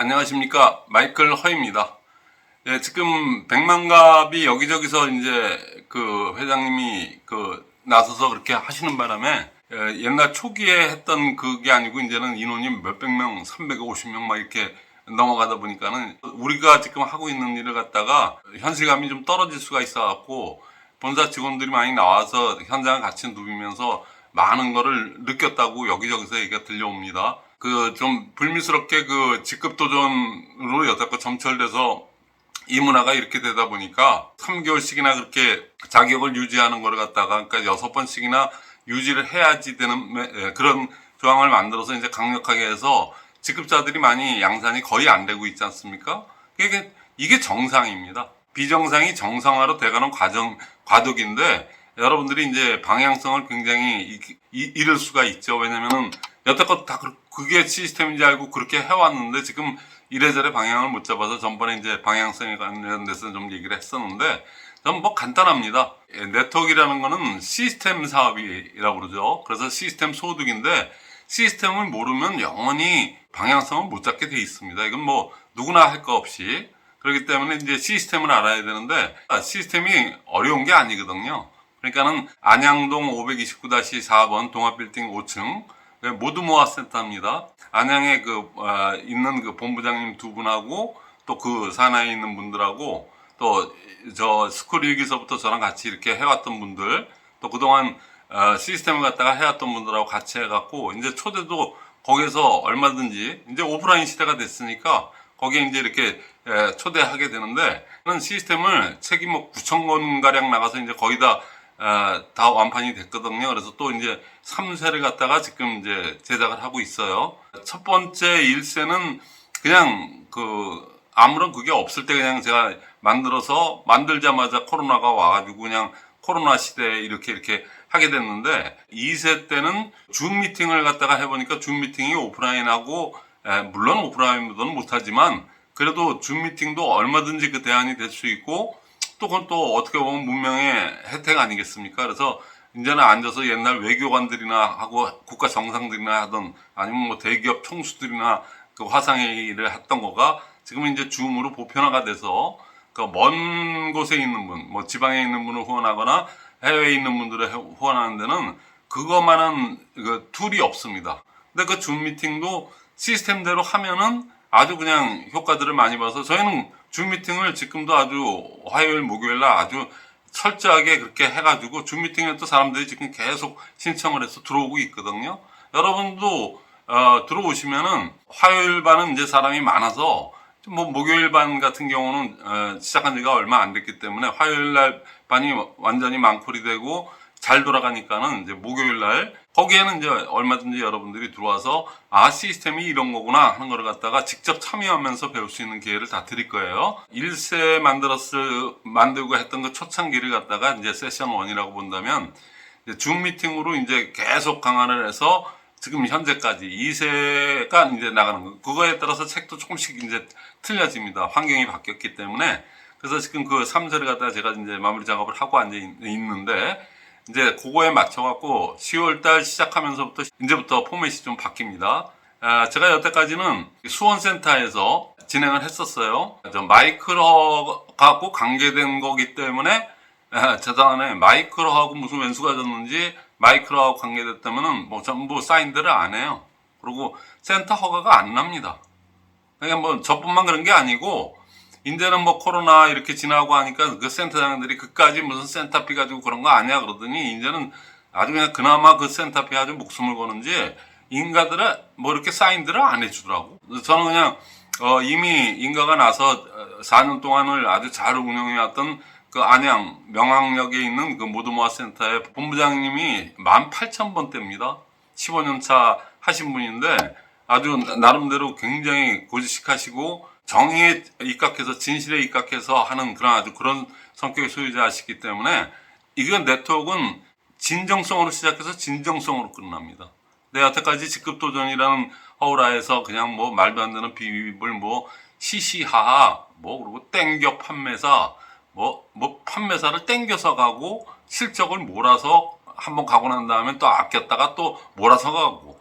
안녕하십니까 마이클 허입니다. 예, 지금 백만갑이 여기저기서 이제 그 회장님이 그 나서서 그렇게 하시는 바람에 예, 옛날 초기에 했던 그게 아니고 이제는 인원이 몇백 명, 350명 막 이렇게 넘어가다 보니까는 우리가 지금 하고 있는 일을 갖다가 현실감이 좀 떨어질 수가 있어 갖고 본사 직원들이 많이 나와서 현장을 같이 누비면서 많은 거를 느꼈다고 여기저기서 얘기가 들려옵니다. 그 좀 불미스럽게 그 직급 도전으로 여태껏 점철돼서 이 문화가 이렇게 되다 보니까 3개월씩이나 그렇게 자격을 유지하는 거를 갖다가 그러니까 여섯 번씩이나 유지를 해야지 되는 매- 예, 그런 조항을 만들어서 이제 강력하게 해서 직급자들이 많이 양산이 거의 안 되고 있지 않습니까? 이게 이게 정상입니다. 비정상이 정상화로 돼가는 과정 과도기인데 여러분들이 이제 방향성을 굉장히 잃을 수가 있죠. 왜냐면은 여태껏 다 그- 그게 시스템인지 알고 그렇게 해왔는데 지금 이래저래 방향을 못 잡아서 전번에 이제 방향성에 관련돼서 좀 얘기를 했었는데 전 뭐 간단합니다. 예, 네트워크라는 거는 시스템 사업이라고 그러죠. 그래서 시스템 소득인데 시스템을 모르면 영원히 방향성을 못 잡게 돼 있습니다. 이건 뭐 누구나 할 거 없이 그렇기 때문에 이제 시스템을 알아야 되는데 아, 시스템이 어려운 게 아니거든요. 그러니까는 안양동 529-4번 동합빌딩 5층 모두 모아 센터입니다. 안양에 그 아, 있는 그 본부장님 두 분하고 또 그 산하에 있는 분들하고 또 저 스쿨 일기서부터 저랑 같이 이렇게 해왔던 분들 또 그동안 어, 시스템을 갖다가 해왔던 분들하고 같이 해갖고 이제 초대도 거기서 얼마든지 이제 오프라인 시대가 됐으니까 거기에 이제 이렇게 에, 초대하게 되는데 그런 시스템을 책이 뭐 9천 권 가량 나가서 이제 거의 다, 어, 다 완판이 됐거든요. 그래서 또 이제 3세를 갖다가 지금 이제 제작을 하고 있어요. 첫 번째 1세는 그냥 그 아무런 그게 없을 때 그냥 제가 만들어서 만들자마자 코로나가 와가지고 그냥 코로나 시대에 이렇게 이렇게 하게 됐는데 2세 때는 줌 미팅을 갖다가 해보니까 줌 미팅이 오프라인하고 에, 물론 오프라인보다는 못하지만 그래도 줌 미팅도 얼마든지 그 대안이 될 수 있고 또 그건 또 어떻게 보면 문명의 혜택 아니겠습니까? 그래서 이제는 앉아서 옛날 외교관들이나 하고 국가 정상들이나 하던 아니면 뭐 대기업 총수들이나 그 화상회의를 했던 거가 지금은 이제 줌으로 보편화가 돼서 그먼 곳에 있는 분, 뭐 지방에 있는 분을 후원하거나 해외에 있는 분들을 해- 후원하는 데는 그것만한 그 툴이 없습니다. 근데 그 줌 미팅도 시스템대로 하면은 아주 그냥 효과들을 많이 봐서 저희는 줌 미팅을 지금도 아주 화요일, 목요일 날 아주 철저하게 그렇게 해가지고 줌 미팅에 또 사람들이 지금 계속 신청을 해서 들어오고 있거든요. 여러분도 어, 들어오시면은 화요일 반은 이제 사람이 많아서 뭐 목요일 반 같은 경우는 어, 시작한 지가 얼마 안 됐기 때문에 화요일 날 반이 완전히 망콜이 되고 잘 돌아가니까는 이제 목요일 날 거기에는 이제 얼마든지 여러분들이 들어와서 아 시스템이 이런 거구나 하는 거를 갖다가 직접 참여하면서 배울 수 있는 기회를 다 드릴 거예요. 1세 만들었을 만들고 했던 그 초창기를 갖다가 이제 세션 1이라고 본다면 이제 줌 미팅으로 이제 계속 강화를 해서 지금 현재까지 2세가 이제 나가는 거. 그거에 따라서 책도 조금씩 이제 틀려집니다. 환경이 바뀌었기 때문에. 그래서 지금 그 3세를 갖다가 제가 이제 마무리 작업을 하고 앉아 있- 있는데 이제 그거에 맞춰갖고 10월달 시작하면서부터 이제부터 포맷이 좀 바뀝니다. 아, 제가 여태까지는 수원센터에서 진행을 했었어요. 저 마이크로하고 관계된 거기 때문에 아, 재단에 마이크로하고 무슨 왼수가 졌는지 마이크로하고 관계됐다면은 뭐 전부 사인들을 안 해요. 그리고 센터 허가가 안 납니다. 그러니까 뭐 저뿐만 그런 게 아니고 이제는 뭐 코로나 이렇게 지나고 하니까 그 센터장들이 그까지 무슨 센터피 가지고 그런 거 아니야 그러더니 이제는 아주 그냥 그나마 그 센터피 아주 목숨을 거는지 인가들은 뭐 이렇게 사인들을 안 해주더라고. 저는 그냥 어 이미 인가가 나서 어, 4년 동안을 아주 잘 운영해왔던 그 안양 명항역에 있는 그 모두모아 센터의 본부장님이 18,000번대입니다. 15년 차 하신 분인데 아주 나름대로 굉장히 고지식하시고 정의에 입각해서 진실에 입각해서 하는 그런 아주 그런 성격의 소유자시기 때문에 이건 네트워크는 진정성으로 시작해서 진정성으로 끝납니다. 내 여태까지 직급 도전이라는 허울하에서 그냥 뭐 말도 안 되는 비밀 뭐 시시하하 뭐 그리고 땡겨 판매사 뭐 뭐 판매사를 땡겨서 가고 실적을 몰아서 한번 가고 난 다음에 또 아꼈다가 또 몰아서 가고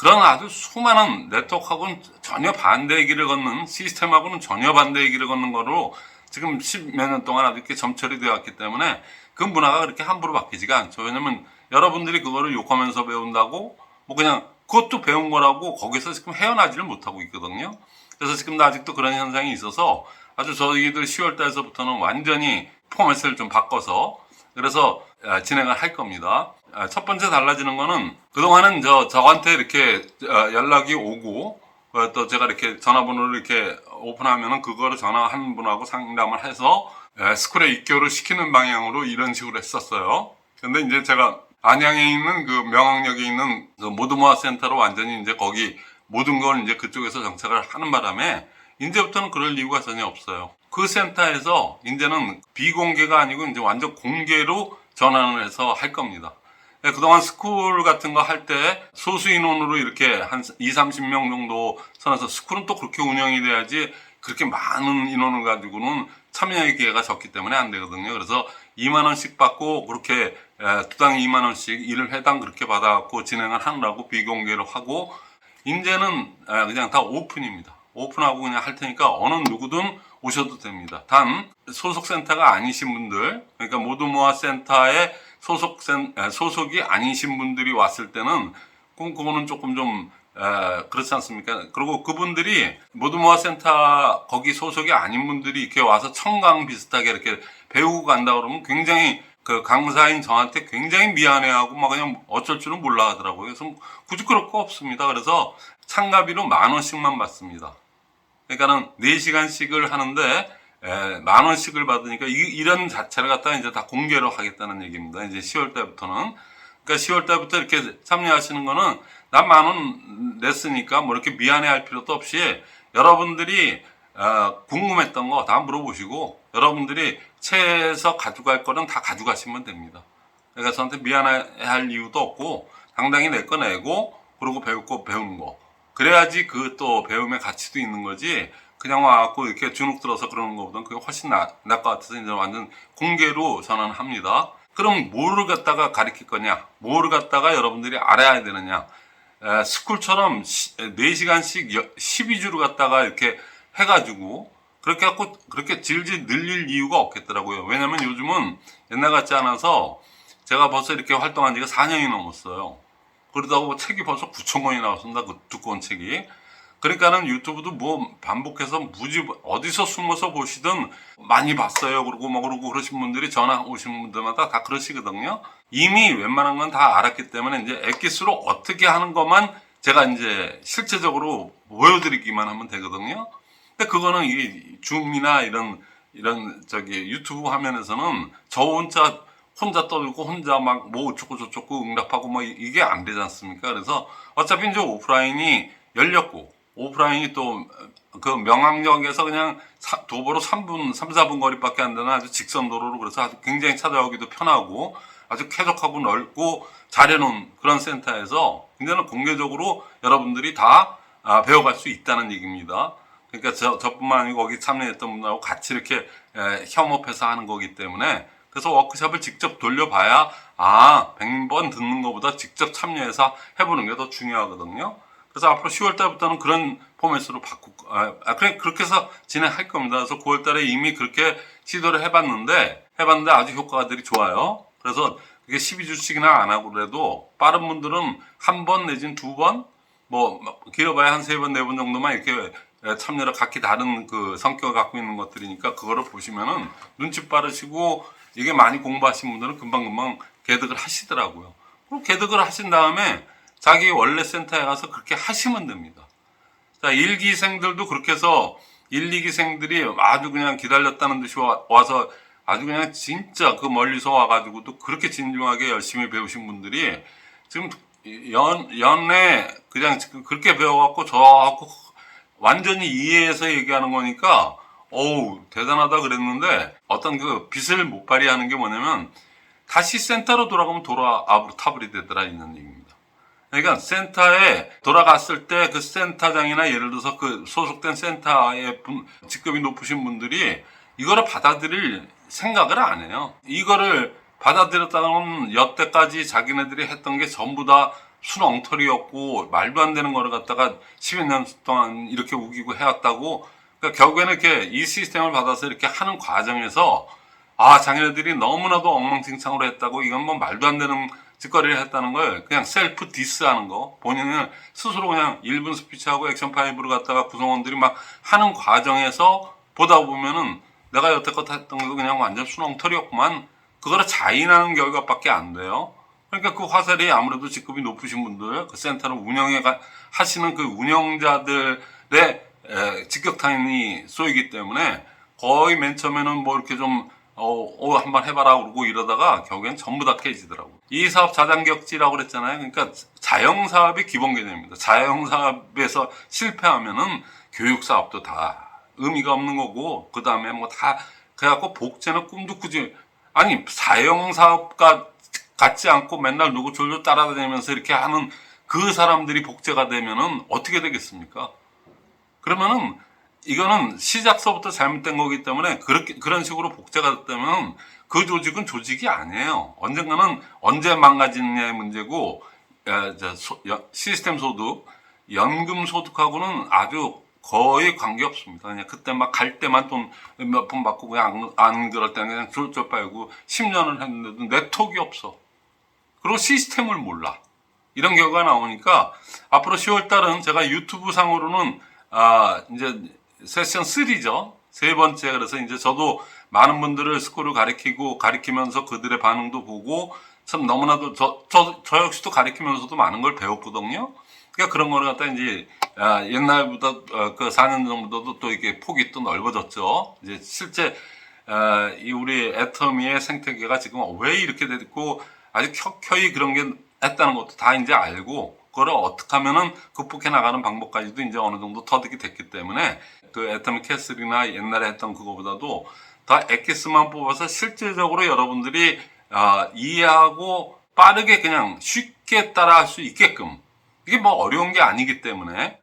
그런 아주 수많은 네트워크하고는 전혀 반대의 길을 걷는 시스템하고는 전혀 반대의 길을 걷는 거로 지금 십몇 년 동안 아주 이렇게 점철이 되어 왔기 때문에 그 문화가 그렇게 함부로 바뀌지가 않죠. 왜냐면 여러분들이 그거를 욕하면서 배운다고 뭐 그냥 그것도 배운 거라고 거기서 지금 헤어나지를 못하고 있거든요. 그래서 지금 아직도 그런 현상이 있어서 아주 저희들 10월 달서부터는 완전히 포맷을 좀 바꿔서 그래서 아, 진행을 할 겁니다. 아, 첫 번째 달라지는 거는 그동안은 저, 저한테 이렇게 어, 연락이 오고 어, 또 제가 이렇게 전화번호를 이렇게 오픈하면은 그거를 전화 한 분하고 상담을 해서 에, 스쿨에 입교를 시키는 방향으로 이런 식으로 했었어요. 근데 이제 제가 안양에 있는 그 명학역에 있는 그 모두모아 센터로 완전히 이제 거기 모든 걸 이제 그쪽에서 정착을 하는 바람에 이제부터는 그럴 이유가 전혀 없어요. 그 센터에서 이제는 비공개가 아니고 이제 완전 공개로 전환을 해서 할 겁니다. 네, 그동안 스쿨 같은 거 할 때 소수 인원으로 이렇게 한 2, 30명 정도 선에서 스쿨은 또 그렇게 운영이 돼야지 그렇게 많은 인원을 가지고는 참여의 기회가 적기 때문에 안 되거든요. 그래서 2만 원씩 받고 그렇게 에, 두당 2만 원씩 일을 회당 그렇게 받아갖고 진행을 하느라고 비공개로 하고 이제는 에, 그냥 다 오픈입니다. 오픈하고 그냥 할 테니까 어느 누구든 오셔도 됩니다. 단 소속 센터가 아니신 분들, 그러니까 모두모아 센터에 소속 센 에, 소속이 아니신 분들이 왔을 때는 그럼 그거는 조금 좀 에, 그렇지 않습니까? 그리고 그분들이 모두모아 센터 거기 소속이 아닌 분들이 이렇게 와서 청강 비슷하게 이렇게 배우고 간다 그러면 굉장히 그 강사인 저한테 굉장히 미안해하고 막 그냥 어쩔 줄은 몰라 하더라고요. 그래서 굳이 그럴 거 없습니다. 그래서 참가비로 만 원씩만 받습니다. 그러니까는 4시간씩을 하는데 에, 만 원씩을 받으니까 이, 이런 자체를 갖다가 이제 다 공개로 하겠다는 얘기입니다. 이제 10월 달부터는. 그러니까 10월 달부터 이렇게 참여하시는 거는 난 만 원 냈으니까 뭐 이렇게 미안해 할 필요도 없이 여러분들이 어, 궁금했던 거 다 물어보시고 여러분들이 채에서 가져갈 거는 다 가져가시면 됩니다. 그러니까 저한테 미안해 할 이유도 없고 당당히 내 거 내고 그리고 배울 거 배우는 거. 그래야지 그 또 배움의 가치도 있는 거지. 그냥 와갖고 이렇게 주눅 들어서 그러는 것보다는 그게 훨씬 나, 나을 것 같아서 이제 완전 공개로 전환합니다. 그럼 뭐를 갖다가 가르칠 거냐? 뭐를 갖다가 여러분들이 알아야 되느냐? 에, 스쿨처럼 시, 4시간씩 12주를 갖다가 이렇게 해가지고 그렇게 갖고 그렇게 질질 늘릴 이유가 없겠더라고요. 왜냐면 요즘은 옛날 같지 않아서 제가 벌써 이렇게 활동한 지가 4년이 넘었어요. 그러다가 뭐 책이 벌써 9천 권이 나왔습니다. 그 두꺼운 책이. 그러니까는 유튜브도 뭐 반복해서 무지 어디서 숨어서 보시든 많이 봤어요. 그러고 뭐 그러고 그러신 분들이 전화 오신 분들마다 다 그러시거든요. 이미 웬만한 건 다 알았기 때문에 이제 엑기스로 어떻게 하는 것만 제가 이제 실제적으로 보여드리기만 하면 되거든요. 근데 그거는 이 줌이나 이런 이런 저기 유튜브 화면에서는 저 혼자 혼자 떠들고 혼자 막 뭐 어쩌고 저쩌고 응답하고 뭐 이게 안 되지 않습니까? 그래서 어차피 이제 오프라인이 열렸고 오프라인이 또 그 명항역에서 그냥 사- 도보로 3분, 3, 4분 거리밖에 안 되는 아주 직선 도로로 그래서 아주 굉장히 찾아오기도 편하고 아주 쾌적하고 넓고 잘해놓은 그런 센터에서 이제는 공개적으로 여러분들이 다 아, 배워갈 수 있다는 얘기입니다. 그러니까 저, 저뿐만 아니고 거기 참여했던 분들하고 같이 이렇게 에, 협업해서 하는 거기 때문에 그래서 워크숍을 직접 돌려봐야 아 100번 듣는 것보다 직접 참여해서 해보는 게 더 중요하거든요. 그래서 앞으로 10월 달부터는 그런 포맷으로 바꾸 아, 아, 그냥 그렇게 해서 진행할 겁니다. 그래서 9월 달에 이미 그렇게 시도를 해봤는데 해봤는데 아주 효과들이 좋아요. 그래서 그게 12주씩이나 안 하고 그래도 빠른 분들은 한 번 내진 두 번, 뭐 길어봐야 한 세 번, 네 번 정도만 이렇게 참여를 각기 다른 그 성격을 갖고 있는 것들이니까 그거를 보시면은 눈치 빠르시고 이게 많이 공부하신 분들은 금방금방 개득을 하시더라고요. 그럼 개득을 하신 다음에 자기 원래 센터에 가서 그렇게 하시면 됩니다. 자, 1기생들도 그렇게 해서 1, 2기생들이 아주 그냥 기다렸다는 듯이 와, 와서 아주 그냥 진짜 그 멀리서 와가지고 또 그렇게 진중하게 열심히 배우신 분들이 지금 연, 연내 그냥 그렇게 배워갖고 저하고 완전히 이해해서 얘기하는 거니까 어우 대단하다 그랬는데 어떤 그 빛을 못 발휘하는 게 뭐냐면 다시 센터로 돌아가면 돌아 앞으로 타블이 되더라 있는 얘기입니다. 그러니까 센터에 돌아갔을 때 그 센터장이나 예를 들어서 그 소속된 센터의 분, 직급이 높으신 분들이 이거를 받아들일 생각을 안 해요. 이거를 받아들였다는 여태까지 자기네들이 했던 게 전부 다 순엉터리였고 말도 안 되는 거를 갖다가 10여 년 동안 이렇게 우기고 해왔다고 그러니까 결국에는 이렇게 이 시스템을 받아서 이렇게 하는 과정에서 아 자기네들이 너무나도 엉망진창으로 했다고 이건 뭐 말도 안 되는 짓거리를 했다는 걸 그냥 셀프 디스하는 거 본인은 스스로 그냥 1분 스피치하고 액션 파이브를 갖다가 구성원들이 막 하는 과정에서 보다 보면은 내가 여태껏 했던 거 그냥 완전 순엉터리였구만 그거를 자인하는 결과밖에 안 돼요. 그러니까 그 화살이 아무래도 직급이 높으신 분들, 그 센터를 운영해 가, 하시는 그 운영자들의 에, 직격탄이 쏘이기 때문에 거의 맨 처음에는 뭐 이렇게 좀 어, 어, 한번 해봐라 그러고 이러다가 결국엔 전부 다 깨지더라고. 이 사업 자장격지라고 그랬잖아요. 그러니까 자영사업이 기본 개념입니다. 자영사업에서 실패하면은 교육사업도 다 의미가 없는 거고, 그 다음에 뭐 다, 그래갖고 복제는 꿈도 꾸지. 아니, 사형사업가 같지 않고 맨날 누구 졸졸 따라다니면서 이렇게 하는 그 사람들이 복제가 되면은 어떻게 되겠습니까? 그러면은 이거는 시작서부터 잘못된 거기 때문에 그렇게 그런 식으로 복제가 됐다면 그 조직은 조직이 아니에요. 언젠가는 언제 망가지느냐의 문제고 에, 저 소- 여- 시스템 소득, 연금 소득하고는 아주 거의 관계 없습니다. 그냥 그때 막 갈 때만 돈 몇 푼 받고 그냥 안, 안 그럴 때는 그냥 쫄쫄 빨고 10년을 했는데도 네트워크가 없어. 그리고 시스템을 몰라. 이런 결과가 나오니까 앞으로 10월 달은 제가 유튜브 상으로는 아 이제 세션 3죠. 세 번째 그래서 이제 저도 많은 분들을 스쿨을 가리키고 가리키면서 그들의 반응도 보고 참 너무나도 저, 저, 저 역시도 가리키면서도 많은 걸 배웠거든요. 그러니까 그런 거를 갖다 이제 아, 옛날보다 어, 그 4년 전보다도 또 이게 폭이 또 넓어졌죠. 이제 실제 아, 이 우리 애터미의 생태계가 지금 왜 이렇게 됐고 아주 켜켜이 그런 게 했다는 것도 다 이제 알고 그거를 어떻게 하면은 극복해 나가는 방법까지도 이제 어느 정도 터득이 됐기 때문에 그 애터미 캐슬이나 옛날에 했던 그거보다도 더 엑기스만 뽑아서 실질적으로 여러분들이 아, 이해하고 빠르게 그냥 쉽게 따라할 수 있게끔 이게 뭐 어려운 게 아니기 때문에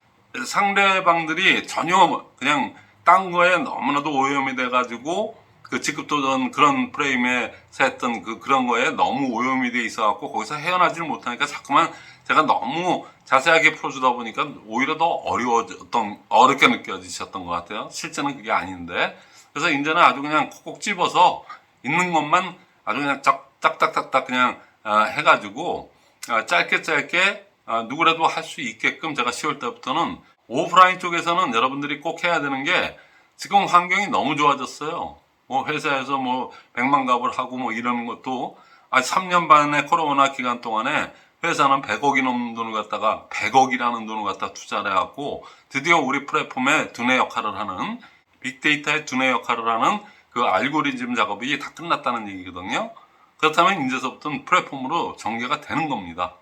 상대방들이 전혀 그냥 딴 거에 너무나도 오염이 돼가지고 그 직급도전 그런 프레임에 했던 그 그런 거에 너무 오염이 돼 있어갖고 거기서 헤어나지를 못하니까 자꾸만 제가 너무 자세하게 풀어주다 보니까 오히려 더 어려워졌던 어렵게 느껴지셨던 것 같아요. 실제는 그게 아닌데 그래서 이제는 아주 그냥 콕콕 집어서 있는 것만 아주 그냥 짝, 딱딱딱딱 그냥 아, 해가지고 아, 짧게 짧게 아, 누구라도 할 수 있게끔 제가 10월 달부터는 오프라인 쪽에서는 여러분들이 꼭 해야 되는 게 지금 환경이 너무 좋아졌어요. 뭐 회사에서 뭐 백만 갑을 하고 뭐 이러는 것도 아 3년 반의 코로나 기간 동안에 회사는 100억이 넘는 돈을 갖다가 100억이라는 돈을 갖다 투자를 해갖고 드디어 우리 플랫폼의 두뇌 역할을 하는 빅데이터의 두뇌 역할을 하는 그 알고리즘 작업이 다 끝났다는 얘기거든요. 그렇다면 이제서부터는 플랫폼으로 전개가 되는 겁니다.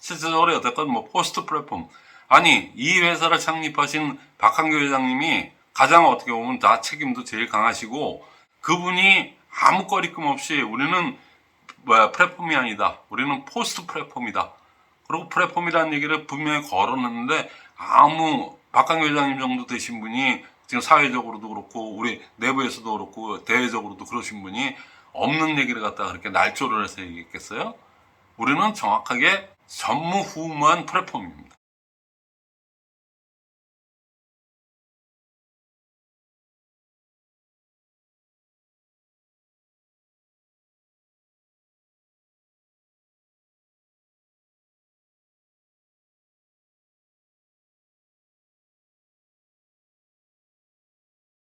실질적으로 여태껏 뭐 포스트 플랫폼 아니 이 회사를 창립하신 박한교 회장님이 가장 어떻게 보면 다 책임도 제일 강하시고 그분이 아무 거리낌 없이 우리는 뭐야 플랫폼이 아니다 우리는 포스트 플랫폼이다 그리고 플랫폼이라는 얘기를 분명히 걸어놨는데 아무 박한교 회장님 정도 되신 분이 지금 사회적으로도 그렇고 우리 내부에서도 그렇고 대외적으로도 그러신 분이 없는 얘기를 갖다가 그렇게 날조를 해서 얘기했겠어요? 우리는 정확하게 전무후무한 플랫폼입니다.